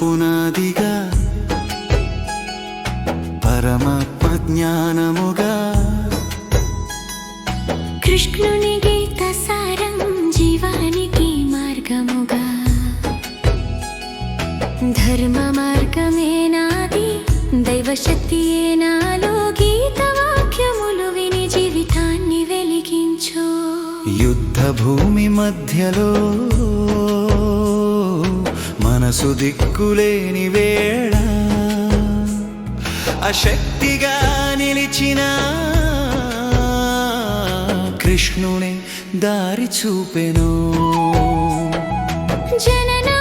పునాదిగా పరమాత్మ జ్ఞానముగా కృష్ణుని గీత సారం జీవానికి మార్గముగా. ధర్మ మార్గమే నాది దైవశక్తియే నాలో గీత వాక్యములు విని జీవితాన్ని వెలిగించు. యుద్ధ భూమి మధ్యలో మనసు దిక్కులేని వేళ. అశక్తిగా నిలిచిన కృష్ణుని దారి చూపెను. జననం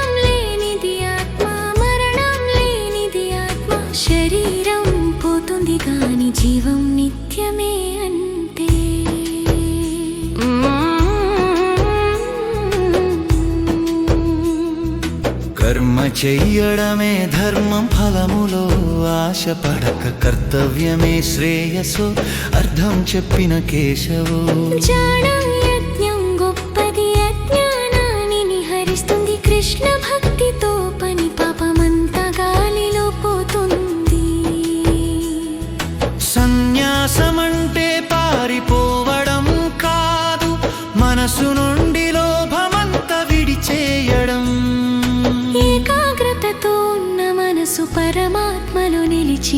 చెయ్యడమే ధర్మం ఫలములో ఆశపడక కర్తవ్యమే శ్రేయస్సు. అర్థం చెప్పిన కేశవు. యజ్ఞం గొప్పది అజ్ఞానాన్ని నిహరిస్తుంది. కృష్ణ భక్తితో పని పాపమంతా గాలిలో పోతుంది. సన్యాసమంటే పారిపోవడం కాదు. మనసు నుండి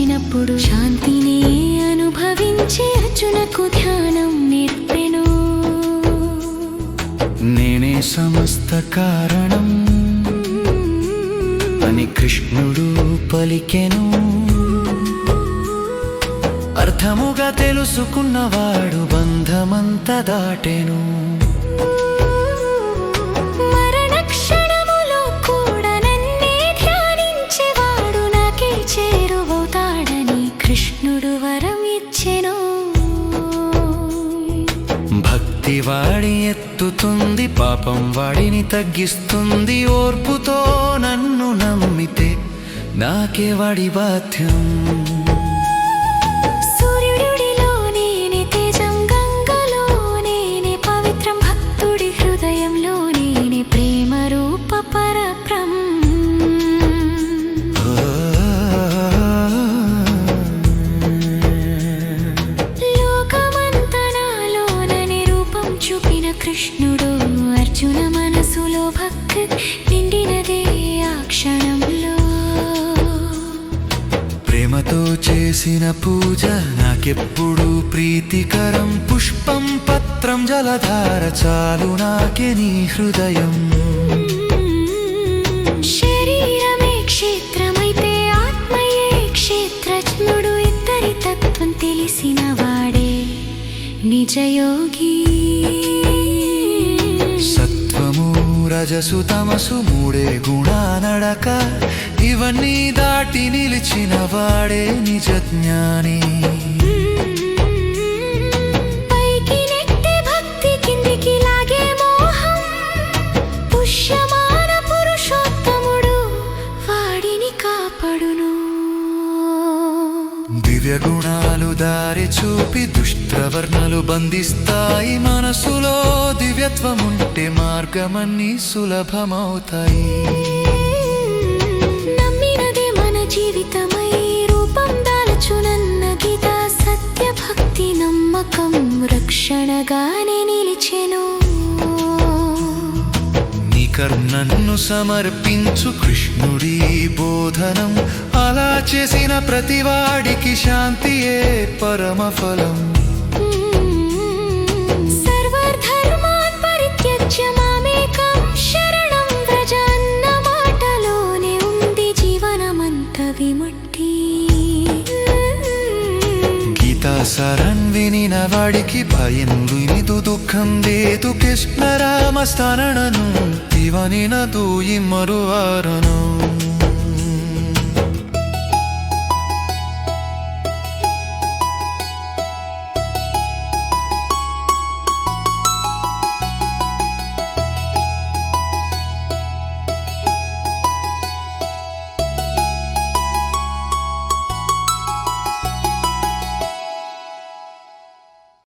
నిలిచినప్పుడు శాంతిని అనుభవించే అర్జునకు ధ్యానం నేర్పెను. నేనే సమస్త కారణం అని కృష్ణుడు పలికెను. అర్థముగా తెలుసుకున్నవాడు బంధమంత దాటెను. కృష్ణుడు వరం ఇచ్చెను భక్తి వాడి ఎత్తుతుంది పాపం వాడిని తగ్గిస్తుంది ఓర్పుతో నన్ను నమ్మితే నాకే వాడి బాధ్యం. చేసిన పూజ నాకెప్పుడు ప్రీతికరం? పుష్పం పత్రం జలధార చాలు నాకే నీ హృదయం. శరీరమే క్షేత్రమైతే ఆత్మయే క్షేత్రజ్ఞుడు ఇద్దరి తత్వం తెలిసిన వాడే నిజయోగి. రజసు తమసు మూడే గుణానడక ఇవన్నీ దాటి నిలిచిన వాడే నిజ జ్ఞాని దివ్య గుణాలు దారి చూపి దుష్ప్రవర్ణలు బంధిస్తాయి మనసులో దివ్యత్వముంటే మార్గమన్నీ సులభమవుతాయి. నమ్మినదే మన జీవితమై రూపం దాల్చునన్న గీత సత్య భక్తి నమ్మకం రక్షణగానే నిలిచెను. నీ కర్ణన్ను సమర్పించు కృష్ణుడి బోధనం. అలా చేసిన ప్రతివాడికి శాంతియే పరమ ಸರಣ್ವಿನಿನವಾಡಿಕಿ ಭಯನ್ವಿನಿದು ದುಃಖಂದೇತು ಕೃಷ್ಣ ರಾಮ ಸ್ಥಾನನನು ಇವನಿನದು ಇಮ್ಮರುವಾರನು